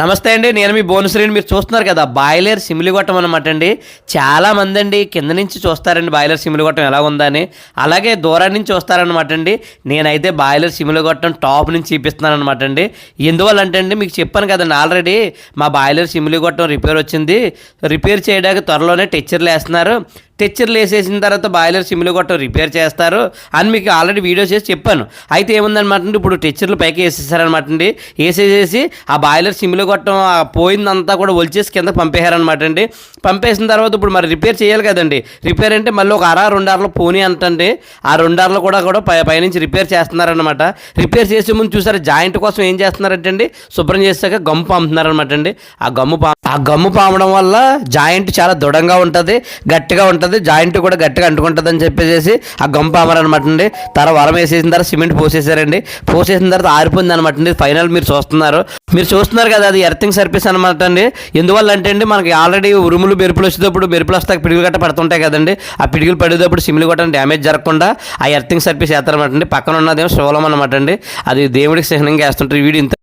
నమస్తే అండి నేను మీ భువనశ్రీని మీరు చూస్తున్నారు కదా బాయిలర్ సిమిలిగొట్టం అనమాట అండి. చాలా మంది అండి కింద నుంచి చూస్తారండి బాయిలర్ సిమిలిగొట్టం ఎలా ఉందని. అలాగే దూరం నుంచి చూస్తారనమాట అండి. నేనైతే బాయిలర్ సిమిలిగొట్టం టాప్ నుంచి చూపిస్తున్నాను అనమాట అండి. ఎందువల్ల అంటే అండి మీకు చెప్పాను కదండి ఆల్రెడీ మా బాయిలర్ సిమిలిగొట్టం రిపేర్ వచ్చింది. రిపేర్ చేయడానికి త్వరలోనే టెచ్చర్లు వేస్తున్నారు. టెచ్చర్లు వేసేసిన తర్వాత బాయిలర్ సిమ్లు గొట్టం రిపేర్ చేస్తారు. అని మీకు ఆల్రెడీ వీడియో చేసి చెప్పాను. అయితే ఏముందనమాట అండి? ఇప్పుడు టెచ్చర్లు పైకి వేసేసారనమాట అండి. వేసేసేసి ఆ బాయిలర్ సిమ్లు గొట్టం ఆ పోయిందంతా కూడా ఒలిచేసి కింద పంపేశారనమాట అండి. పంపేసిన తర్వాత ఇప్పుడు మరి రిపేర్ చేయాలి కదండి. రిపేర్ అంటే మళ్ళీ ఒక అర రెండార్లు పోనీ అంటండి. ఆ రెండార్లు కూడా కూడా పై పైనుంచి రిపేర్ చేస్తున్నారనమాట రిపేర్ చేసే ముందు చూసారు జాయింట్ కోసం ఏం చేస్తున్నారంటే అండి శుభ్రం చేశాక గమ్ము పాముతున్నారనమాట అండి. ఆ గమ్ము పా ఆ గమ్ము పామడం వల్ల జాయింట్ చాలా దృఢంగా ఉంటుంది గట్టిగా ఉంటుంది. జాయింట్ కూడా గట్టిగా అంటుకుంటుంది అని చెప్పేసి ఆ గమ్ము అనమాట అండి తర్వాత వరం వేసేసిన తర్వాత సిమెంట్ పోసేసారండి. పోసేసిన తర్వాత ఆరిపోయింది అనమాట అండి ఫైనల్ మీరు చూస్తున్నారు. మీరు చూస్తున్నారు కదా అది ఎర్థింగ్ సర్ఫీస్ అనమాట అండి ఎందువల్ల అంటే అండి మనకి ఆల్రెడీ ఉరుములు మెరుపులు వచ్చేటప్పుడు మెరుపులు వస్తాక పిడుగులు గట్ట పడుతుంటాయి కదండి. ఆ పిడుగులు పడేటప్పుడు సిమ్లు కూడా డ్యామేజ్ జరగకుండా ఆ ఎర్థింగ్ సర్వీస్ వేస్తారనమాట అండి పక్కన ఉన్నదేమో శివలం అనమాట అండి అది దేవుడికి చిహ్నంగా వేస్తుంటారు వీడి వీడియో ఇంత